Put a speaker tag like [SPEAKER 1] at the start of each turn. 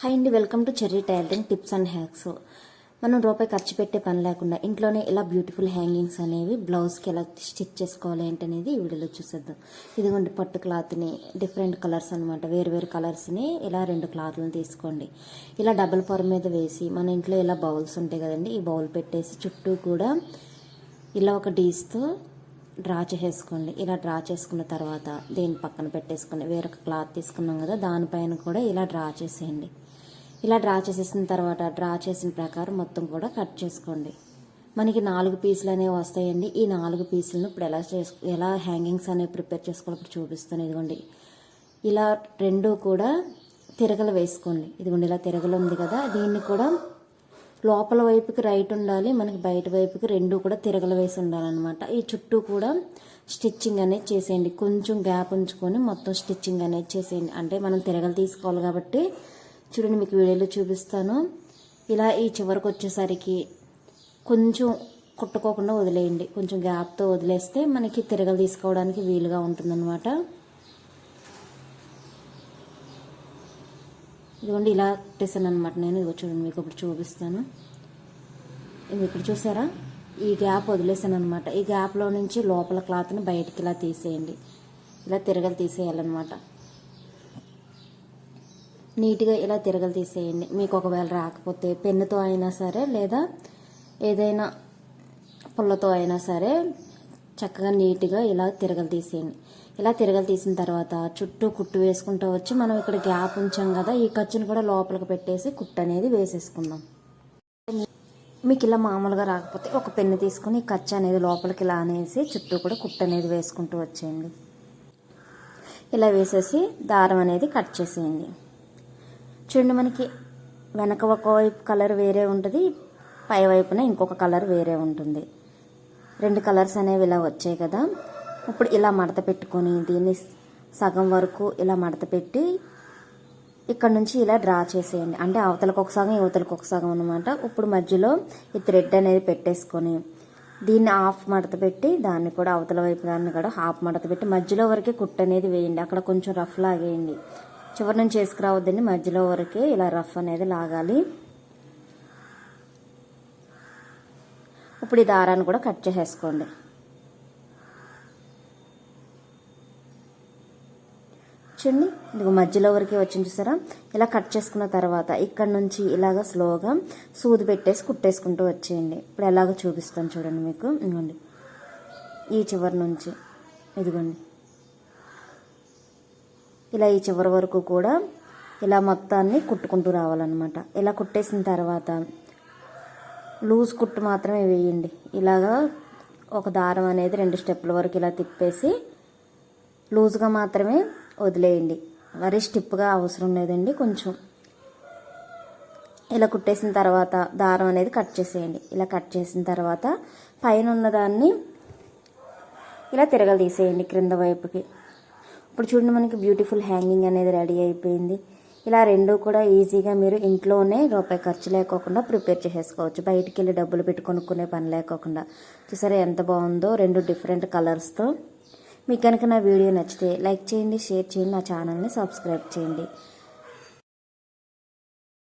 [SPEAKER 1] Hi అండి welcome to Cherry tailoring tips and hacks. మనం రూపాయి ఖర్చు పెట్టే పని లేకుండా ఇంట్లోనే ఇలా బ్యూటిఫుల్ హ్యాంగింగ్స్ అనేవి బ్లౌజ్కి ఎలా స్టిచ్ చేసుకోవాలి ఏంటనేది ఈ వీడియోలో చూసేద్దాం. ఇదిగోండి పట్టు క్లాత్ని డిఫరెంట్ కలర్స్ అనమాట వేరు వేరు కలర్స్ని ఇలా రెండు క్లాత్లను తీసుకోండి. ఇలా డబుల్ పొర మీద వేసి మన ఇంట్లో ఇలా బౌల్స్ ఉంటాయి కదండి ఈ బౌల్ పెట్టేసి చుట్టూ కూడా ఇలా ఒక డీస్తో డ్రా చేసేసుకోండి. ఇలా డ్రా చేసుకున్న తర్వాత దీని పక్కన పెట్టేసుకుని వేరొక క్లాత్ తీసుకున్నాం కదా దానిపైన కూడా ఇలా డ్రా చేసేయండి. ఇలా డ్రా చేసేసిన తర్వాత డ్రా చేసిన ప్రకారం మొత్తం కూడా కట్ చేసుకోండి. మనకి నాలుగు పీసులు అనేవి వస్తాయండి. ఈ నాలుగు పీసులను ఇప్పుడు ఎలా చేసు ఎలా హ్యాంగింగ్స్ అనేవి ప్రిపేర్ చేసుకోవాలి ఇప్పుడు చూపిస్తాను. ఇదిగోండి. ఇలా రెండు కూడా తిరగలు వేసుకోండి. ఇదిగోండి ఇలా తిరగలు ఉంది కదా. దీన్ని కూడా లోపల వైపుకి రైట్ ఉండాలి. మనకి బయట వైపుకి రెండు కూడా తిరగలు వేసి ఉండాలన్నమాట. ఈ చుట్టూ కూడా స్టిచ్చింగ్ అనేది చేసేయండి. కొంచెం గ్యాప్ ఉంచుకొని మొత్తం స్టిచ్చింగ్ అనేది చేసేయండి. అంటే మనం తిరగలు తీసుకోవాలి కాబట్టి చూడండి మీకు వీడియోలో చూపిస్తాను. ఇలా ఈ చివరికి వచ్చేసరికి కొంచెం కుట్టుకోకుండా వదిలేయండి. కొంచెం గ్యాప్తో వదిలేస్తే మనకి తిరగలు తీసుకోవడానికి వీలుగా ఉంటుందన్నమాట. ఇదిగోండి ఇలా కుట్టేసాను అనమాట నేను. ఇదిగో చూడండి మీకు ఇప్పుడు చూపిస్తాను. ఇది ఇక్కడ చూసారా? ఈ గ్యాప్ వదిలేసాను అనమాట ఈ గ్యాప్లో నుంచి లోపల క్లాత్ని బయటికి ఇలా తీసేయండి. ఇలా తిరగలు తీసేయాలన్నమాట. నీట్గా ఇలా తిరగలు తీసేయండి. మీకు ఒకవేళ రాకపోతే పెన్నుతో అయినా సరే లేదా ఏదైనా పుల్లతో అయినా సరే చక్కగా నీట్గా ఇలా తిరగలు తీసేయండి. ఇలా తిరగలు తీసిన తర్వాత చుట్టూ కుట్టు వేసుకుంటూ వచ్చి మనం ఇక్కడ గ్యాప్ ఉంచాం కదా ఈ ఖర్చును కూడా లోపలికి పెట్టేసి కుట్టు అనేది వేసేసుకుందాం. మీకు ఇలా మామూలుగా రాకపోతే ఒక పెన్ను తీసుకుని ఈ ఖర్చు అనేది లోపలికి ఇలా అనేసి చుట్టూ కూడా కుట్టు అనేది వేసుకుంటూ వచ్చేయండి. ఇలా వేసేసి దారం అనేది కట్ చేసేయండి. చూడండి మనకి. వెనక ఒకవైపు కలర్ వేరే ఉంటుంది పై వైపున ఇంకొక కలర్ వేరే ఉంటుంది. రెండు కలర్స్ అనేవి ఇలా వచ్చాయి కదా. ఇప్పుడు ఇలా మడత పెట్టుకొని దీన్ని సగం వరకు ఇలా మడత పెట్టి ఇక్కడ నుంచి ఇలా డ్రా చేసేయండి. అంటే అవతలకు ఒక సగం యువతలకు ఒక సగం అనమాట ఇప్పుడు మధ్యలో ఈ థ్రెడ్ అనేది పెట్టేసుకొని దీన్ని హాఫ్ మడత పెట్టి దాన్ని కూడా అవతల వైపు దాన్ని కూడా హాఫ్ మడత పెట్టి మధ్యలో వరకే కుట్టు అనేది వేయండి. అక్కడ కొంచెం రఫ్ లాగేయండి. చివరి నుంచి చేసుకురావద్దండి. మధ్యలో వరకే ఇలా రఫ్ అనేది లాగాలి. ఇప్పుడు ఈ దారాన్ని కూడా కట్ చేసేసుకోండి. చూడండి ఇదిగో మధ్యలో వరకే వచ్చింది చూసారా? ఇలా కట్ చేసుకున్న తర్వాత ఇక్కడ నుంచి ఇలాగ స్లోగా సూది పెట్టేసి కుట్టేసుకుంటూ వచ్చేయండి. ఇప్పుడు ఎలాగో చూపిస్తాను చూడండి మీకు. ఇదిగోండి. ఈ చివరి నుంచి. ఇదిగోండి. ఇలా ఈ చివరి వరకు కూడా ఇలా మొత్తాన్ని కుట్టుకుంటూ రావాలన్నమాట. ఇలా కుట్టేసిన తర్వాత లూజ్ కుట్టు మాత్రమే వేయండి. ఇలాగా ఒక దారం అనేది రెండు స్టెప్పుల వరకు ఇలా తిప్పేసి లూజ్గా మాత్రమే వదిలేయండి. మరీ స్టిప్గా అవసరం లేదండి కొంచెం. ఇలా కుట్టేసిన తర్వాత దారం అనేది కట్ చేసేయండి. ఇలా కట్ చేసిన తర్వాత పైన ఉన్నదాన్ని ఇలా తిరగలు తీసేయండి క్రింద వైపుకి. ఇప్పుడు చూడండి మనకి బ్యూటిఫుల్ హ్యాంగింగ్ అనేది రెడీ అయిపోయింది. ఇలా రెండు కూడా ఈజీగా మీరు ఇంట్లోనే రూపాయి ఖర్చు లేకోకుండా ప్రిపేర్ చేసేసుకోవచ్చు. బయటికి వెళ్ళి డబ్బులు పెట్టి కొనుక్కునే పని లేకోకుండా. చూసారా ఎంత బాగుందో? రెండు డిఫరెంట్ కలర్స్తో మీకు కనుక నా వీడియో నచ్చితే లైక్ చేయండి షేర్ చేయండి నా ఛానల్ని సబ్స్క్రైబ్ చేయండి.